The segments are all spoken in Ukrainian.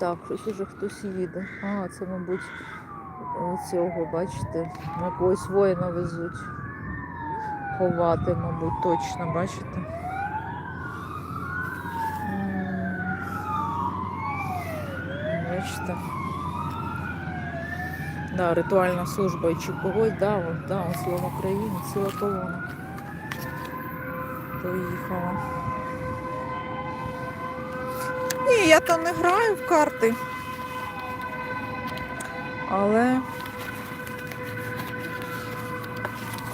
Так, щось уже хтось їде. А, це, мабуть, е, цього, бачите, якогось воїна везуть. Ховати, мабуть, точно, бачите. Бачите. Да, ритуальна служба чи когось, да, от, да, он слава Україні, ціла колона. Поїхала. Ні, я то не граю в карти. Але.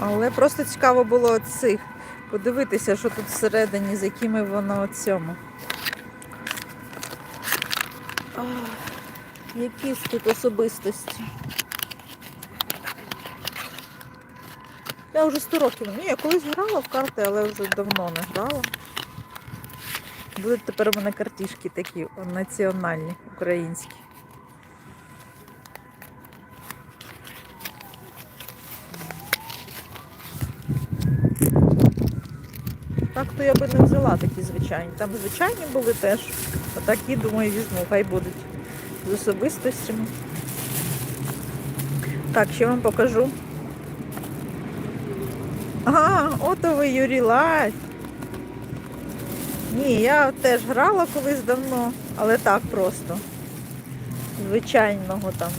Але просто цікаво було цих подивитися, що тут всередині, з якими воно цьому. Ах, Якісь тут особистості. Я вже 100 років. Ні, я колись грала в карти, але вже давно не грала. Будуть тепер у мене картішки такі національні, українські. Так то я би не взяла такі звичайні. Там звичайні були теж. А такі, думаю, візьму, хай будуть з особистостями. Так, ще вам покажу. Ага, ото ви Юрій Лась. Ні, я теж грала колись давно, але так просто. Звичайного там.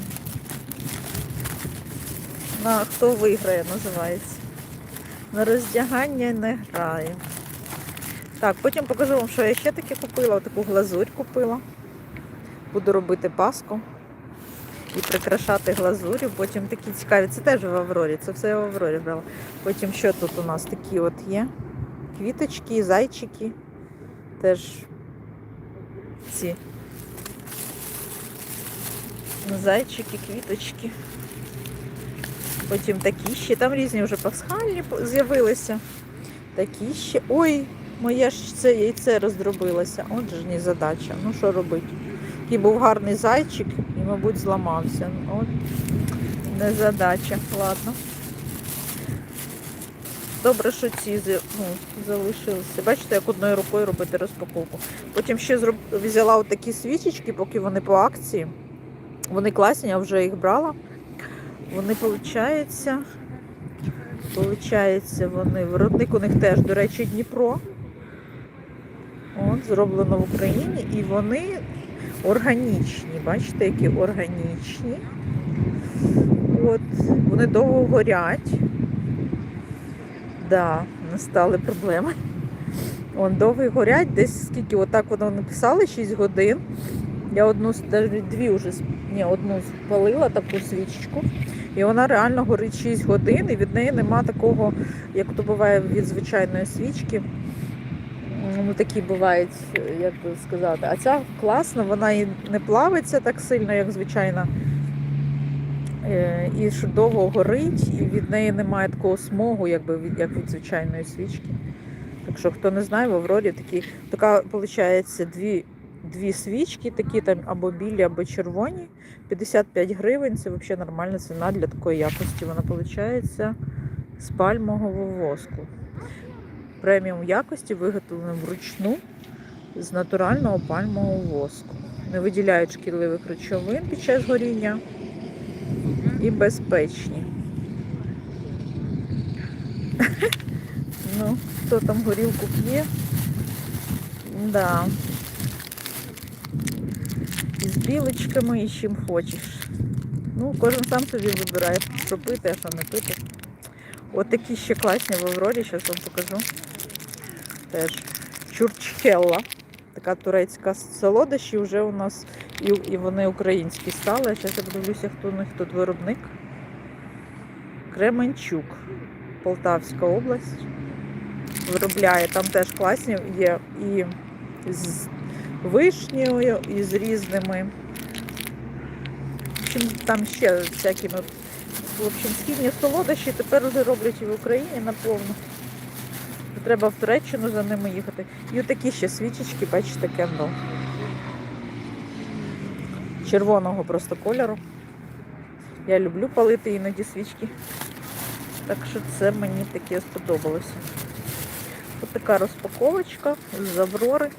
На хто виграє, називається. На роздягання не граю. Так, потім покажу вам, що я ще таке купила. Таку глазурь купила. Буду робити паску і прикрашати глазурю. Потім такі цікаві. Це теж в Аврорі. Це все я в Аврорі брала. Потім що тут у нас такі от є? Квіточки, зайчики. Теж ці зайчики, квіточки. Потім такі ще. Там різні вже пасхальні з'явилися. Такі ще. Ой, моє ж це яйце роздробилося. От ж не задача. Ну що робити? Такий був гарний зайчик і, мабуть, зламався. От не задача. Ладно. Добре, що ці ну, залишилися. Бачите, як одною рукою робити розпаковку. Потім ще взяла такі свічечки, поки вони по акції. Вони класні, я вже їх брала. Вони, виходить, Получається, вони виробник у них теж, до речі, Дніпро. От, зроблено в Україні. І вони органічні. Бачите, які органічні. От, вони довго горять. Да, настали проблеми. Вон довго горять, десь скільки, отак воно написали 6 годин. Я одну, дві вже, ні, одну спалила таку свічечку. І вона реально горить 6 годин, і від неї нема такого, як то буває від звичайної свічки. Ну, такі бувають, як би сказати. А ця класна, вона і не плавиться так сильно, як звичайна. Е, І що довго горить, і від неї немає такого смогу, якби як від звичайної свічки. Так що, хто не знає, в Аврорі такі, така, виходить, дві, дві свічки, такі там або білі, або червоні. 55 гривень це взагалі нормальна ціна для такої якості. Вона виходить з пальмового воску. Преміум якості виготовлено вручну з натурального пальмового воску. Не виділяють шкідливих речовин під час горіння і безпечні. Ну, хто там горілку п'є? Да. І з білочками, і з чим хочеш. Ну, кожен сам собі вибирає, що пити, а що не пити. От такі ще класні в Аврорі, зараз вам покажу. Теж чурчхелла. Така турецька солодощі вже у нас і, і вони українські стали. Зараз я подивлюся, хто у них тут виробник. Кременчук, Полтавська область. Виробляє. Там теж класні є і з вишнею, і з різними. В общем, там ще всякими. В общем, східні солодощі тепер вже роблять і в Україні наповну. Треба в Туреччину за ними їхати. І отакі ще свічечки, бачите, кендо. Червоного просто кольору. Я люблю палити іноді свічки. Так що це мені таке сподобалося. Ось така розпаковочка з Аврори.